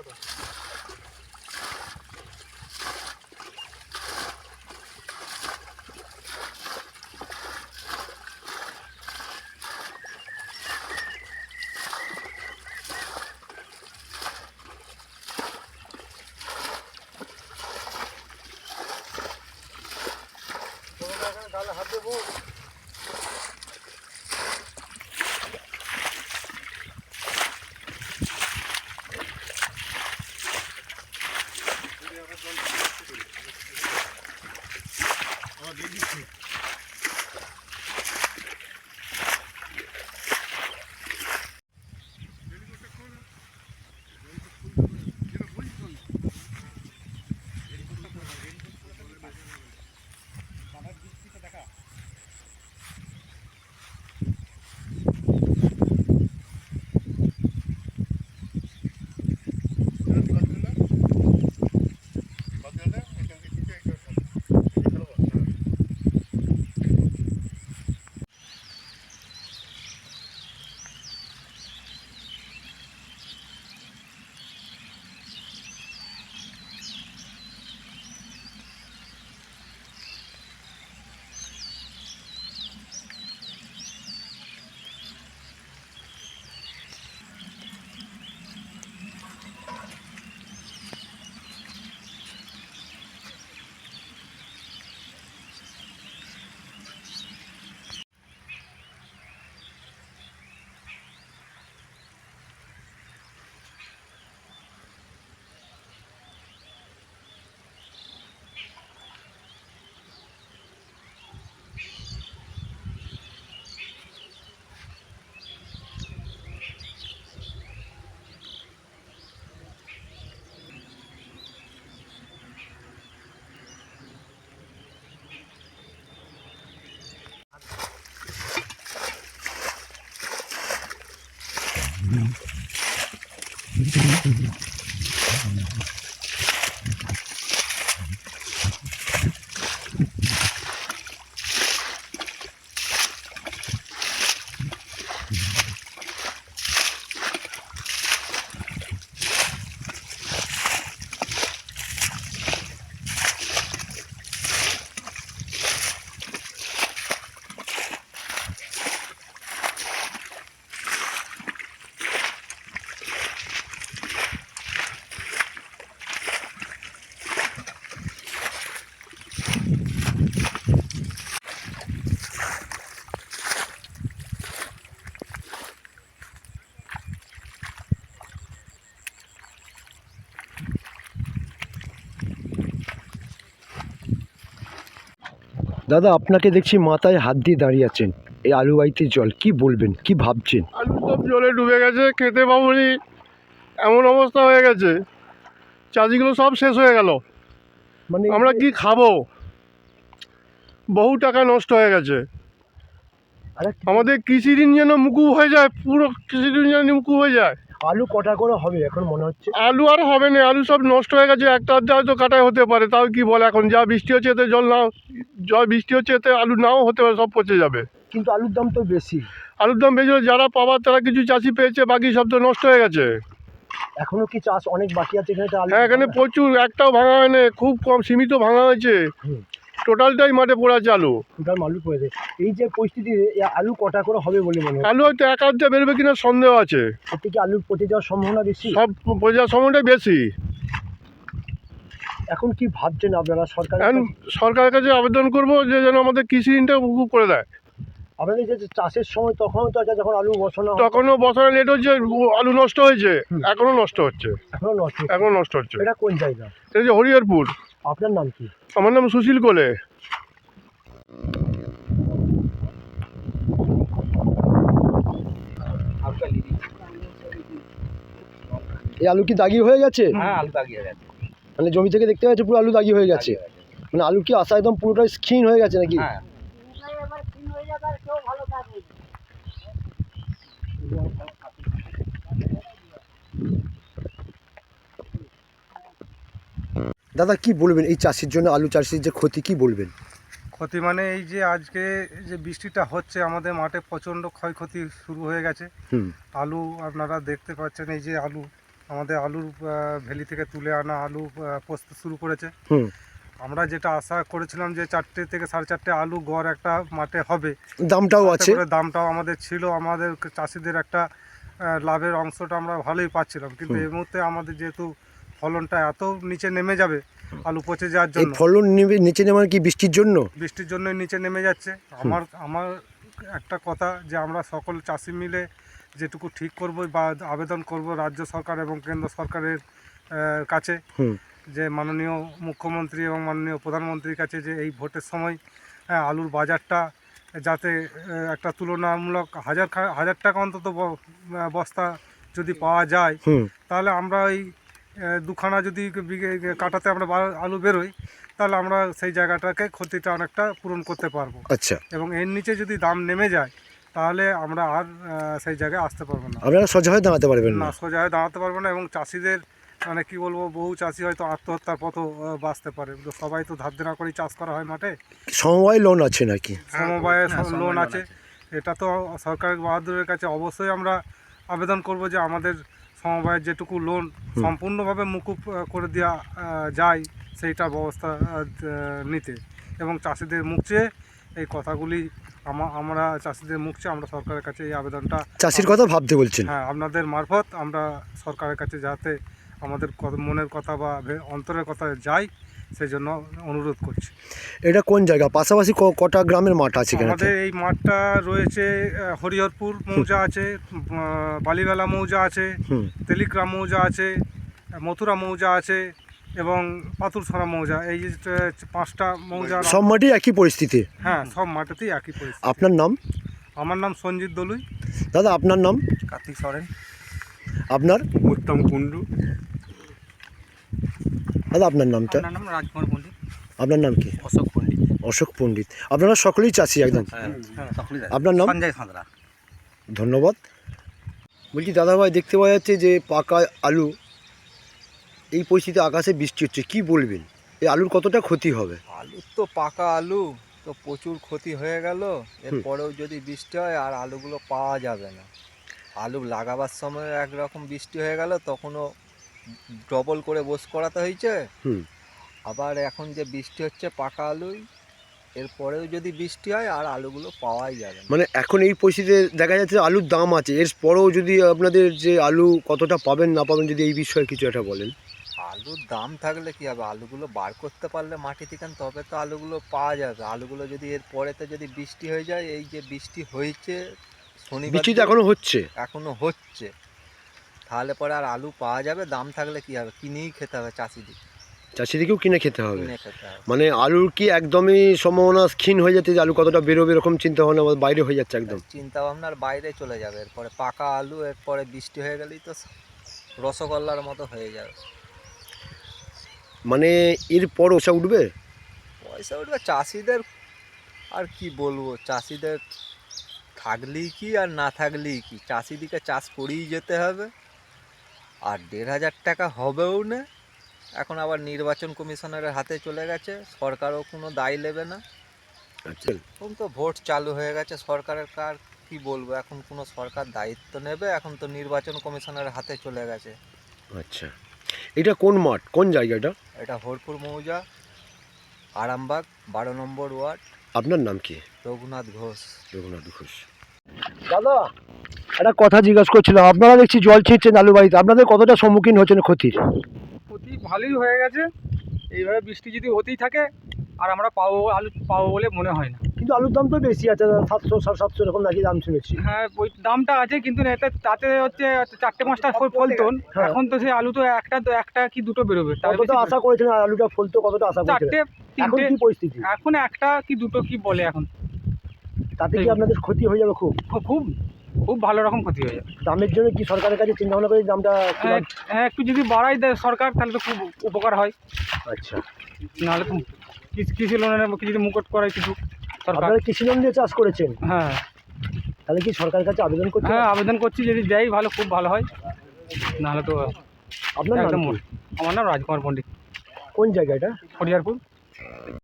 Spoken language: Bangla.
하나가 তাহলে হাত দেবো Hadi gitsin. Thank you. দাদা আপনাকে দেখছি মাথায় হাত দিয়ে দাঁড়িয়ে আছেন। এই আলু বাড়িতে জল কি বলবেন কি ভাবছেন? আলু সব জলে ডুবে গেছে খেতে পাবনি। এমন অবস্থা হয়ে গেছে। চাষিগুলো সব শেষ হয়ে গেল। মানে আমরা কি খাব? বহু টাকা নষ্ট হয়ে গেছে। আরে- আমাদের কৃষি ঋণ যেন মুকুব হয়ে যায় পুরো কৃষি ঋণ যেন মুকুব হয়ে যায়। আলু কটা করে হবে এখন মনে হচ্ছে? আলু আর হবে না আলু সব নষ্ট হয়ে গেছে একটা আধটা হয়তো কাটাই হতে পারে তাও কি বলে এখন? যা বৃষ্টি হচ্ছে এতে জল নাও যা বৃষ্টি হচ্ছে এতে আলু নাও হতে পারে সব পচে যাবে। কিন্তু আলুর দাম তো বেশি। আলুর দাম বেশি যারা পাবার তারা কিছু চাষি পেয়েছে বাকি সব তো নষ্ট হয়ে গেছে। এখনও কি চাষ অনেক বাকি আছে এখানে? হ্যাঁ এখানে প্রচুর একটাও ভাঙা হয়নি খুব কম সীমিত ভাঙা হয়েছে। টোটালটাই মাঠে পড়ে চালু। টোটাল আলু পড়েছে এই যে পরিস্থিতি এই আলু কটা করে হবে বলে মনে হয় আলু হয়তো এক আধটা বেরোবে কিনা সন্দেহ আছে। এতে কি আলু পচে যাওয়ার সম্ভাবনা বেশি? সব পচে যাওয়ার সময়টাই বেশি। এখন কি ভাবছেন আপনারা সরকার এখন সরকারের কাছে আবেদন করব যে যেন আমাদের কৃষি ঋণটা মুকুব করে দেয়। আপনাদের যে চাষের সময় তখন তো আছে যখন আলু বসানো তখনও বসানো লেট হচ্ছে আলু নষ্ট হয়েছে এখনও নষ্ট হচ্ছে। এখনও নষ্ট এখনও নষ্ট হচ্ছে। এটা কোন জায়গা? এই যে হরিহরপুর। আপনার নাম কি? আমার নাম সুশীল কোলে। এই আলু কি দাগি হয়ে গেছে? হ্যাঁ আলু দাগিয়ে গেছে। মানে জমি থেকে দেখতে পাচ্ছি পুরো আলু দাগি হয়ে গেছে। মানে আলু কি আসা একদম পুরোটাই স্কিন হয়ে গেছে নাকি? হ্যাঁ। দাদা কি বলবেন এই চাষের জন্য আলু চাষের যে ক্ষতি কি বলবেন? ক্ষতি মানে এই যে আজকে যে বৃষ্টিটা হচ্ছে আমাদের মাঠে প্রচণ্ড ক্ষয়ক্ষতি শুরু হয়ে গেছে। আলু আপনারা দেখতে পাচ্ছেন এই যে আলু আমাদের আলুর ভ্যালি থেকে তুলে আনা আলু পচতে শুরু করেছে। হুম। আমরা যেটা আশা করেছিলাম যে চারটে থেকে সাড়ে চারটে আলু গড় একটা মাঠে হবে। দামটাও আছে? দামটাও আমাদের ছিল আমাদের চাষিদের একটা লাভের অংশটা আমরা ভালোই পাচ্ছিলাম। কিন্তু এই মুহূর্তে আমাদের যেহেতু ফলনটা এত নিচে নেমে যাবে আলু পচে যাওয়ার এই জন্য। ফলন নেবে নিচে নেওয়ার কি বৃষ্টির জন্য? বৃষ্টির জন্য নিচে নেমে যাচ্ছে। আমার আমার একটা কথা যে আমরা সকল চাষি মিলে যেটুকু ঠিক করব বা আবেদন করব রাজ্য সরকার এবং কেন্দ্র সরকারের আহ, কাছে হুম। যে মাননীয় মুখ্যমন্ত্রী এবং মাননীয় প্রধানমন্ত্রীর কাছে যে এই ভোটের সময় হ্যাঁ, আলুর বাজারটা যাতে আহ, একটা তুলনামূলক হাজার খা- হাজার টাকা অন্তত ব- আহ, বস্তা যদি পাওয়া যায় হুম। তাহলে আমরা ওই দুখানা যদি কাটাতে আমরা আলু বেরোই তাহলে আমরা সেই জায়গাটাকে ক্ষতিটা অনেকটা পূরণ করতে পারব। আচ্ছা। এবং এর নিচে যদি দাম নেমে যায় তাহলে আমরা আর সেই জায়গায় আসতে পারব না। আপনারা সোজা হয়ে দাঁড়াতে পারবেন না? না সোজা হয়ে দাঁড়াতে পারব না এবং চাষিদের মানে কি বলব বহু চাষি হয়তো আত্মহত্যার পথও বাঁচতে পারে। তো সবাই তো ধার দেনা করেই চাষ করা হয় মাঠে। সমবায় লোন আছে নাকি? সমবায় লোন আছে। এটা তো সরকার বাহাদুরের কাছে অবশ্যই আমরা আবেদন করব যে আমাদের সমবায়ের যেটুকু লোন সম্পূর্ণভাবে মুকুব করে দেওয়া যায় সেইটা ব্যবস্থা নিতে। এবং চাষিদের মুখ চেয়ে এই কথাগুলি আমা- আমরা চাষিদের মুখ চেয়ে আমরা সরকারের কাছে এই আবেদনটা চাষির কথা ভাবতে বলছি হ্যাঁ আপনাদের মারফত আমরা সরকারের কাছে যাতে আমাদের মনের কথা বা অন্তরের কথা যাই সেই জন্য অনুরোধ করছি। এটা কোন জায়গা? পাশাপাশি ক- কটা গ্রামের মাঠ আছে আমাদের এই মাঠটা রয়েছে হরিহরপুর মৌজা আছে বালিবেলা মৌজা আছে তেলিগ্রাম মৌজা আছে মথুরা মৌজা আছে এবং পাতুরছড়া মৌজা। এই যে পাঁচটা মৌজা সব মাঠই একই পরিস্থিতি? হ্যাঁ সব মাঠেতেই একই পরিস্থিতি। আপনার নাম? আমার নাম সঞ্জিত দলুই। দাদা আপনার নাম? কার্তিক সরেন। আপনার? উত্তম কুণ্ডু। দাদা আপনার নামটা? আমার নাম রাজকুমার পণ্ডিত। আপনার নাম কি? অশোক পণ্ডিত। অশোক পণ্ডিত। আপনারা সকলেই চাষি একদম? সকলেই আপনার নাম? সঞ্জয় সাঁতরা। ধন্যবাদ। বলছি দাদাভাই দেখতে পাওয়া যাচ্ছে যে পাকা আলু এই পরিস্থিতিতে আকাশে বৃষ্টি হচ্ছে। কি বলবেন? এই আলুর কতটা ক্ষতি হবে? আলুর তো পাকা আলু তো প্রচুর ক্ষতি হয়ে গেল। এরপরেও যদি বৃষ্টি হয় আর আলুগুলো পাওয়া যাবে না। আলু লাগাবার সময় একরকম বৃষ্টি হয়ে গেল তখনও ডবল করে বোস করাতে হয়েছে। হুম। আবার এখন যে বৃষ্টি হচ্ছে পাকা আলুই এরপরেও যদি বৃষ্টি হয় আর আলুগুলো পাওয়াই যাবে মানে এখন এই পরিস্থিতিতে দেখা যাচ্ছে আলুর দাম আছে এর পরেও যদি আপনাদের যে আলু কতটা পাবেন না পাবেন যদি এই বিষয়ে কিছু একটা বলেন। আলুর দাম থাকলে কি হবে? আলুগুলো বার করতে পারলে মাটি থেকে তবে তো আলুগুলো পাওয়া যাবে। আলুগুলো যদি এর পরেতে যদি বৃষ্টি হয়ে যায় এই যে বৃষ্টি হয়েছে শনিবার বৃষ্টি এখনও হচ্ছে। এখনও হচ্ছে। তাহলে পরে আর আলু পাওয়া যাবে দাম থাকলে কি হবে? কিনেই খেতে হবে চাষিদের। চাষিদিকেও কিনে খেতে হবে। কিনে খেতে হবে। মানে আলুর কি একদমই সম্ভাবনা ক্ষীণ হয়ে যাচ্ছে যে আলু কতটা বেরোবে এরকম চিন্তা ভাবনা আমাদের বাইরে হয়ে যাচ্ছে একদম। চিন্তা ভাবনার বাইরে চলে যাবে। এরপরে পাকা আলু এরপরে বৃষ্টি হয়ে গেলেই তো রসগোল্লার মতো হয়ে যাবে। মানে এরপর ওসা উঠবে? পয়সা উঠবে। চাষিদের আর কি বলব? চাষিদের থাকলেই কি আর না থাকলেই কি? চাষিদিকে চাষ করেই যেতে হবে। আর দেড় হাজার টাকা হবেও না। এখন আবার নির্বাচন কমিশনের হাতে চলে গেছে সরকারও কোনো দায় নেবে না। আচ্ছা। এখন তো ভোট চালু হয়ে গেছে সরকারের কার কি বলব? এখন কোনো সরকার দায়িত্ব নেবে এখন তো নির্বাচন কমিশনের হাতে চলে গেছে। আচ্ছা। এটা কোন মাঠ? কোন জায়গাটা? এটা হরপুর মৌজা আরামবাগ বারো নম্বর ওয়ার্ড। আপনার নাম কি? রঘুনাথ ঘোষ। রঘুনাথ ঘোষ। দাদা একটা কথা জিজ্ঞাসা করছিলাম আপনারা দেখছি জল ছিটছেন আলু বাড়িতে আপনাদের কতটা সম্মুখীন হচ্ছেন ক্ষতির? ক্ষতি ভালোই হয়ে গেছে এইভাবে বৃষ্টি যদি হতেই থাকে আর আমরা পাবো আলু পাবো বলে মনে হয় না। কিন্তু আলুর দাম তো বেশি আছে সাতশো সাড়ে সাতশো এরকম নাকি দাম শুনেছি। হ্যাঁ ওই দামটা আছে কিন্তু তাতে হচ্ছে চারটে পাঁচটা ফল- ফলতন হ্যাঁ। এখন তো সেই আলু তো একটা তো একটা কি দুটো বেরোবে কতটা আশা করেছিলেন আর আলুটা ফলতো কতটা আশা চারটে এখন তিনটে কি পরিস্থিতি? এখন একটা কি দুটো কি বলে এখন। তাতে কি আপনাদের ক্ষতি হয়ে যাবে খুব খুব। খুব ভালো রকম ক্ষতি হয়ে যাবে। দামের জন্য কি সরকারের কাছে চিন্তা ভাবনা করে দামটা হ্যাঁ, হ্যাঁ একটু যদি বাড়াই দেয় সরকার তাহলে তো খুব উপকার হয়। আচ্ছা। নাহলে তো কৃষি- লোনের যদি মুকুট করায় কিছু সরকার। কৃষি লোন দিয়ে চাষ করেছেন? হ্যাঁ। তাহলে কি সরকারের কাছে আবেদন করতে হ্যাঁ আবেদন করছি যদি দেয় ভালো খুব ভালো হয়। নাহলে তো আপনার একদম আমার নাম রাজকুমার পণ্ডিত। কোন জায়গাটা হরিয়ারপুর